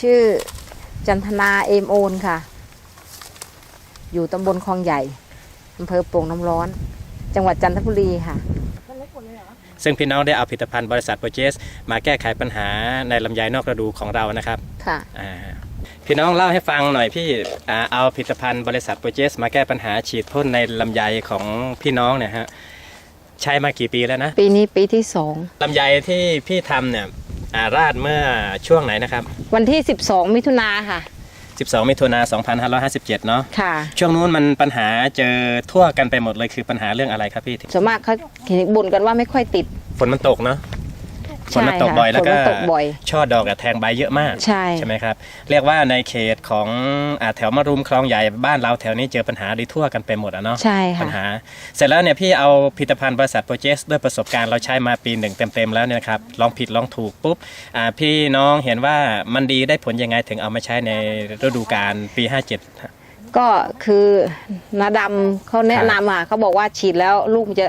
ชื่อจันทนาเอมโอนค่ะ อยู่ตำบลคลองใหญ่อำเภอโป่งน้ำร้อน จังหวัดจันทบุรีค่ะ ซึ่งพี่น้องได้เอาผลิตภัณฑ์บริษัทโปรเจส มาแก้ไขปัญหาในลำไยนอกฤดูของเรานะครับค่ะ อ่าพี่น้องเล่าให้ฟังหน่อยพี่อ่าเอาผลิตภัณฑ์บริษัทโปรเจส มาแก้ปัญหาฉีดพ่นในลำไยของพี่น้องเนี่ยฮะใช้มากี่ปีแล้วนะ ปีนี้ปีที่สองลำไยที่พี่ทำเนี่ย อ่าราดเมื่อช่วงไหนนะครับ วันที่ 12 มิถุนาค่ะ 12 มิถุนา2557 เนาะค่ะ ช่วงนู้นมันปัญหาเจอทั่วกันไปหมดเลยคือปัญหาเรื่องอะไรครับพี่ส่วนมากเขาเห็นบ่นกันว่าไม่ค่อยติด ฝนมันตกเนาะ ฝนมันตกใช่ค่ะบ่อยแล้วก็ฝนมันตกบ่อยช่อดอกอะแทงใบเยอะมากใช่ใช่ไหมครับเรียกว่าในเขตของอาแถวมารุมคลองใหญ่บ้านเราแถวนี้เจอปัญหาดีทั่วกันไปหมดอะเนาะใช่ปัญค่ะหา เสร็จแล้วเนี่ยพี่เอาผลิตภัณฑ์บริษัทโปรเจสด้วยประสบการณ์เราใช้มาปีหนึ่งเต็มๆแล้วเนี่ยนะครับลองผิดลองถูกปุ๊บอ่าพี่น้องเห็นว่ามันดีได้ผลยังไงถึงเอามาใช้ในฤดูกาลปี 57ฮะก็คือนาดำเขาแนะนำอะเขาบอกว่าฉีดแล้วลูกมันจะ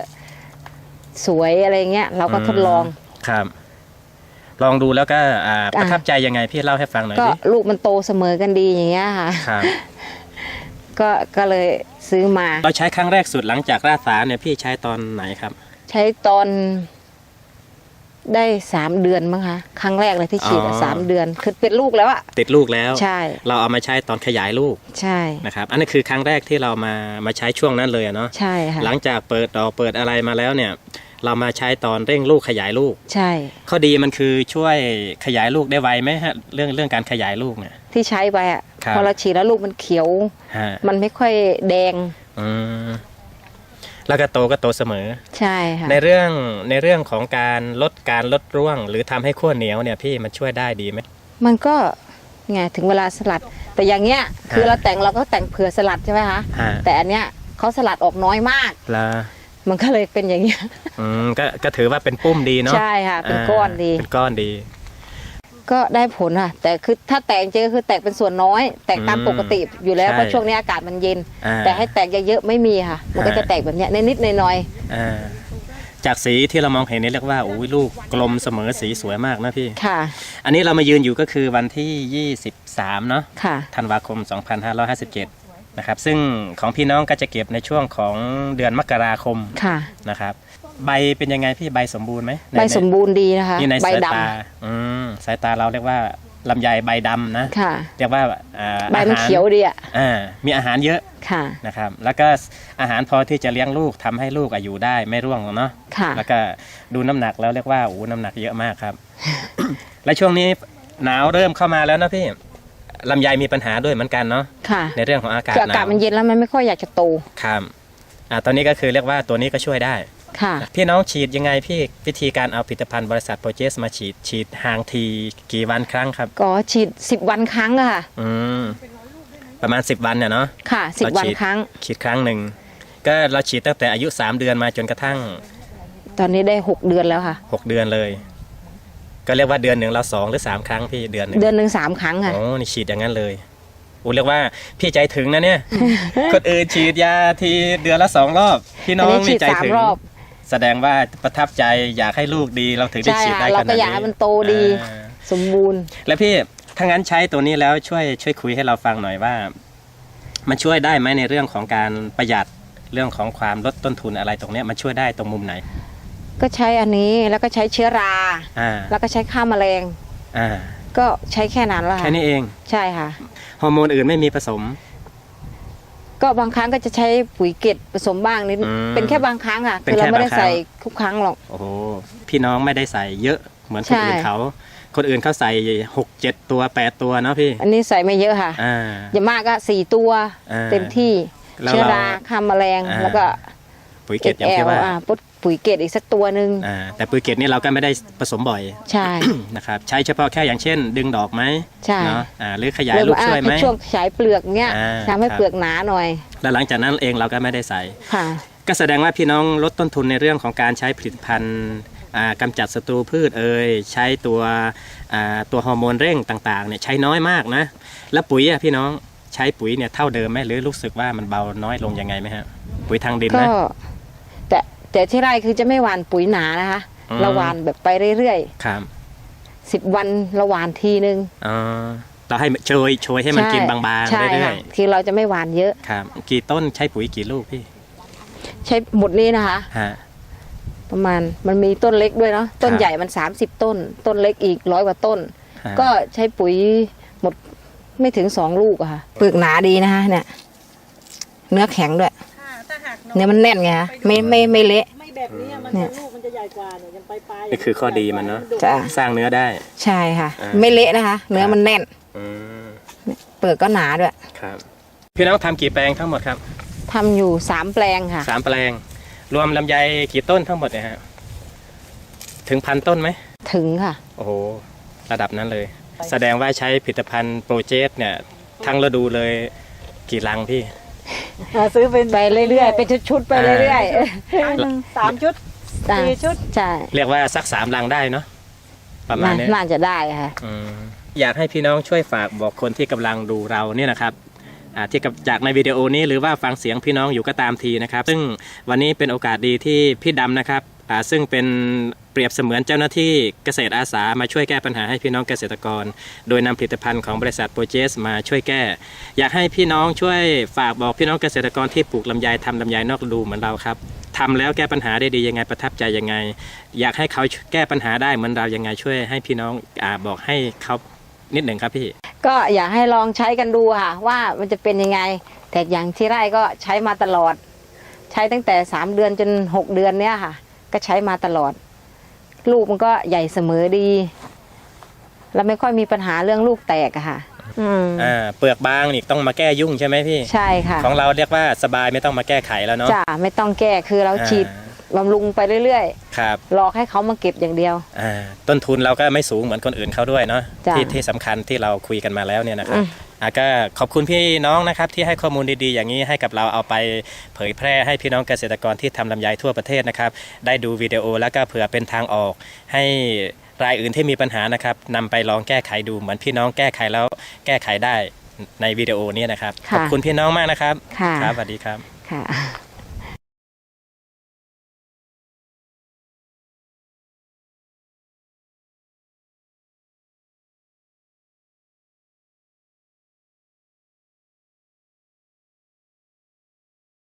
สวยอะไรเงี้ย เราก็ทดลองครับ ลองดูแล้วก็อ่าอ่าประทับใจยังไงพี่เล่าให้ฟังหน่อยก็ดิลูกมันโตเสมอกันดีอย่างเงี้ยค่ะ ครับก็ก็เลยซื้อมา เราใช้ครั้งแรกสุดหลังจากราดสารเนี่ยพี่ใช้ตอนไหนครับ ใช้ตอนได้สามเดือนมั้งคะครั้งแรกเลยที่ฉีดอะอ๋อ สามเดือน คือเป็นลูกแล้วอะติดลูกแล้ว ใช่เราเอามาใช้ตอนขยายลูกใช่นะครับ อันนี้คือครั้งแรกที่เรามามาใช้ช่วงนั้นเลยอะเนาะใช่ค่ะ หลังจากเปิดดอกเปิดอะไรมาแล้วเนี่ย เรามาใช้ตอนเร่งลูกขยายลูก ใช่ ข้อดีมันคือช่วยขยายลูกได้ไวไหมฮะเรื่องเรื่องการขยายลูกเนี่ย ที่ใช้ไปอะครับพอเราฉีดแล้วลูกมันเขียวฮะมันไม่ค่อยแดงอืมแล้วก็โตก็โตเสมอ ใช่ค่ะในเรื่องในเรื่องของการลดการลดร่วง หรือทำให้ขั้วเหนียวเนี่ยพี่มันช่วยได้ดีไหมมันก็ไงถึงเวลาสลัด แต่อย่างเงี้ยคือฮะเราแต่งเราก็แต่งเผื่อสลัดใช่ไหมคะฮะแต่อันเนี้ยเขาสลัดออกน้อยมากแล้ว มันก็เลยเป็นอย่างเงี้ยอืมก็ก็ถือว่าเป็นปุ้มดีเนาะใช่ค่ะ เป็นก้อนดีาเป็นก้อนดี ก็ได้ผลค่ะ แต่คือถ้าแตกจริงก็คือแตกเป็นส่วนน้อย แตกตามอืมปกติอยู่แล้วใช่เพราะช่วงนี้อากาศมันเย็น อ่าแต่ให้แตกเยอะๆไม่มีค่ะ มันก็ฮะจะแตกแบบเนี้ยนิดๆหน่อยอ่าจากสีที่เรามองเห็นนี่เรียกว่าโอ้ยลูกกลมเสมอสีสวยมากนะพี่ ๆค่ะอันนี้เรามายืนอยู่ก็คือวันที่ 23 เนาะค่ะ ธันวาคม 2557 นะครับ ซึ่งของพี่น้องก็จะเก็บในช่วงของเดือนมกราคมค่ะ นะครับ ใบเป็นยังไงพี่ใบสมบูรณ์ไหมในใบสมบูรณ์ดีนะคะนี่ในใบสายดตาอืมสายตาเราเรียกว่าลำไยใบดำนะำค่ะเรียกว่าอ่าใบมันอาหารเขียวดีอะอ่ามีอาหารเยอะค่ะนะครับ แล้วก็อาหารพอที่จะเลี้ยงลูกทำให้ลูกอายุได้ไม่ร่วงเนาะค่ะแล้วก็ดูน้ำหนักแล้วเรียกว่าโอ้โหน้ำหนักเยอะมากครับ และช่วงนี้หนาวเริ่มเข้ามาแล้วนะพี่ ลำไยมีปัญหาด้วยเหมือนกันเนาะค่ะในเรื่องของอากาศคืออากาศหนาวมันเย็นแล้วมันไม่ค่อยอยากจะโตครับอ่าตอนนี้ก็คือเรียกว่าตัวนี้ก็ช่วยได้ ค่ะ พี่น้องฉีดยังไงพี่วิธีการเอาผลิตภัณฑ์บริษัทโปรเจสมาฉีดฉีดห่างทีกี่วันครั้งครับ ก็ฉีดสิบวันครั้งอะค่ะ อืมประมาณ 10 วันเนี่ยเนาะค่ะสิบเราวันฉีดครั้ง ฉีดครั้งหนึ่ง ก็เราฉีดตั้งแต่อายุ 3 เดือนมาจนกระทั่ง ตอนนี้ได้หกเดือนแล้วค่ะ 6 เดือนเลย ก็เรียกว่าเดือนหนึ่งเราสองหรือสามครั้งพี่เดือนหนึ่งเดือนหนึ่งสามครั้งค่ะ โอ้นี่ฉีดอย่างนั้นเลยโอ้เรียกว่าพี่ใจถึงนะเนี่ย คนอื่นฉีดยาทีเดือนละสองรอบพี่น้อัอนงนี้ฉีนี่ดใจสามถึงรอบแสดงว่าประทับใจอยากให้ลูกดีเราถึงได้ใช่ฉีดค่ะได้ขเรานาดก็นี้อยากให้มันโตดีอ่าสมบูรณ์ แล้วพี่ถ้างั้นใช้ตัวนี้แล้วช่วยช่วยคุยให้เราฟังหน่อยว่า มันช่วยได้ไหมในเรื่องของการประหยัดเรื่องของความลดต้นทุนอะไรตรงเนี้ยมันช่วยได้ตรงมุมไหน ก็ใช้อันนี้แล้วก็ใช้เชื้อรา อ่าแล้วก็ใช้ฆ่าแมลง อ่าก็ใช้แค่นั้นแหละแค่ค่ะนี้เองใช่ค่ะ ฮอร์โมนอื่นไม่มีผสม ก็บางครั้งก็จะใช้ปุ๋ยเกล็ดผสมบ้างนิดอืมเป็นแค่บางครั้งค่ะเป็คืนอเราแค่ไม่ได้บางครั้ง ใส่ทุกครั้งหรอก โอ้โหพี่น้องไม่ได้ใส่เยอะเหมือนคนใช่อื่นเขา คนอื่นเขาใส่หกเจ็ดตัวแปดตัวเนาะพี่อันนี้ใส่ไม่เยอะค่ะอ่า อย่างมากก็สี่ตัวอ่าเต็มที่แล้วเชื้อเราราฆ่าแมลงอ่า แล้วก็ปุ๋ยเกล็ดอย่างที่ว่า อ่าปุ๊บ ปุ๋ยเกล็ดอีกสักตัวหนึ่ง อ่าแต่ปุ๋ยเกล็ดนี่เราก็ไม่ได้ผสมบ่อย ใช่ นะครับใช้เฉพาะแค่อย่างเช่น ดึงดอกไหมใช่ เนาะอ่าหรือขยายลูกช่วยไหม ช่วงฉายเปลือกเนี้ยอ่าทำให้ครับ เปลือกหนาหน่อยแล้วหลังจากนั้นเองเราก็ไม่ได้ใส่ ค่ะ ก็แสดงว่าพี่น้องลดต้นทุนในเรื่องของการใช้ผลิตภัณฑ์อ่ากำจัดศัตรูพืชเอ่ยใช้ตัวอ่าตัวฮอร์โมนเร่งต่างๆเนี่ยใช้น้อยมากนะ แล้วปุ๋ยอะพี่น้องใช้ปุ๋ยเนี่ยเท่าเดิมไหมหรือรู้สึกว่ามันเบาน้อยลงยังไงไหมฮะปุ๋ยทางดินก็นะ แต่แต่ที่ไร่คือจะไม่หวานปุ๋ยหนานะคะอืม เราหวานแบบไปเรื่อยครับๆสิบวันเราหวานทีนึง อ๋อเราให้โชยโชยให้มันกินบางๆใช่เรื่อค่ะยคือเราจะไม่หวานเยอะ ๆครับ กี่ต้นใช้ปุ๋ยกี่ลูกพี่ใช้หมดนี้นะคะ ฮะ ประมาณมันมีต้นเล็กด้วยเนาะต้นครับ ใหญ่มัน 30 ต้น ต้นเล็กอีกร้อยกว่าต้น ฮะก็ใช้ปุ๋ยหมดไม่ถึงสองลูกอะค่ะเปลือกหนาดีนะคะเนี่ย เนื้อแข็งด้วย เนื้อมันแน่นไงคะไม่ไม่ไม่เละ ไม่แบบนี้อะมันเนี่จะยลูกมันจะใหญ่กว่าเนี่ยยังไปปลายนี่คือข้อดีมันเนาะจ้ะ สร้างเนื้อได้ ใช่ค่ะ อ่า ไม่เละนะคะ เนื้อมันแน่น อืมเปลือกก็หนาด้วยครับ พี่น้องทำกี่แปลงทั้งหมดครับทำอยู่สามแปลงค่ะ สามแปลง รวมลำไยกี่ต้นทั้งหมดเนี่ยฮะถึงพันต้นไหม ถึงค่ะ โอ้โห ระดับนั้นเลย แสดงว่าใช้ผลิตภัณฑ์โปรเจกต์เนี่ย ทั้งฤดูเลยกี่ลังพี่ อ่าซื้อเป็นไปเรื่อยๆเป็นชุดๆไปเรื่อยครั้งหนึ่งสามชุดๆจ้ะสี่ชุด ใช่เรียกว่าสักสามลังได้เนาะประมาณน่าเนี้ยน่าจะได้ค่ะ อืมอยากให้พี่น้องช่วยฝากบอกคนที่กำลังดูเราเนี่ยนะครับอ่าที่กับจากในวิดีโอนี้หรือว่าฟังเสียงพี่น้องอยู่ก็ตามทีนะครับ ซึ่งวันนี้เป็นโอกาสดีที่พี่ดำนะครับอ่า ซึ่งเป็นเปรียบเสมือนเจ้าหน้าที่เกษตรอาสามาช่วยแก้ปัญหาให้พี่น้องเกษตรกร โดยนำผลิตภัณฑ์ของบริษัทโปรเจสมาช่วยแก้ อยากให้พี่น้องช่วยฝากบอกพี่น้องเกษตรกรที่ปลูกลำไยทำลำไยนอกฤดูเหมือนเราครับทำแล้วแก้ปัญหาได้ดียังไงประทับใจยังไง อยากให้เขาแก้ปัญหาได้เหมือนเรายังไงช่วยให้พี่น้องอบอกให้เขานิดหนึ่งครับพี่ ก็อยากให้ลองใช้กันดูค่ะ ว่ามันจะเป็นยังไง แต่อย่างที่ไร่ก็ใช้มาตลอด ใช้ตั้งแต่สามเดือนจนหกเดือนเนี้ยค่ะ ก็ใช้มาตลอด ลูกมันก็ใหญ่เสมอดี แล้วไม่ค่อยมีปัญหาเรื่องลูกแตกอะค่ะ อืมอ่าเปลือกบางนี่ต้องมาแก้ยุ่งใช่ไหมพี่ ใช่ค่ะของเราเรียกว่าสบายไม่ต้องมาแก้ไขแล้วเนาะจ้าไม่ต้องแก้คือเราอ่าฉีดบำรุงไปเรื่อยครับๆรอให้เขามาเก็บอย่างเดียว อ่าต้นทุนเราก็ไม่สูงเหมือนคนอื่นเขาด้วยเนาะจ้ะที่ที่สำคัญที่เราคุยกันมาแล้วเนี่ยนะครับ อืมอะ ก็ขอบคุณพี่น้องนะครับที่ให้ข้อมูลดีๆ อย่างนี้ให้กับเราเอาไปเผยแพร่ให้พี่น้องเกษตรกรที่ทำลำไยทั่วประเทศนะครับ ได้ดูวิดีโอแล้วก็เผื่อเป็นทางออกให้รายอื่นที่มีปัญหานะครับนำไปลองแก้ไขดูเหมือนพี่น้องแก้ไขแล้วแก้ไขได้ในวิดีโอนี้นะครับค่ะขอบคุณพี่น้องมากนะครับค่ะครับสวัสดีครับค่ะ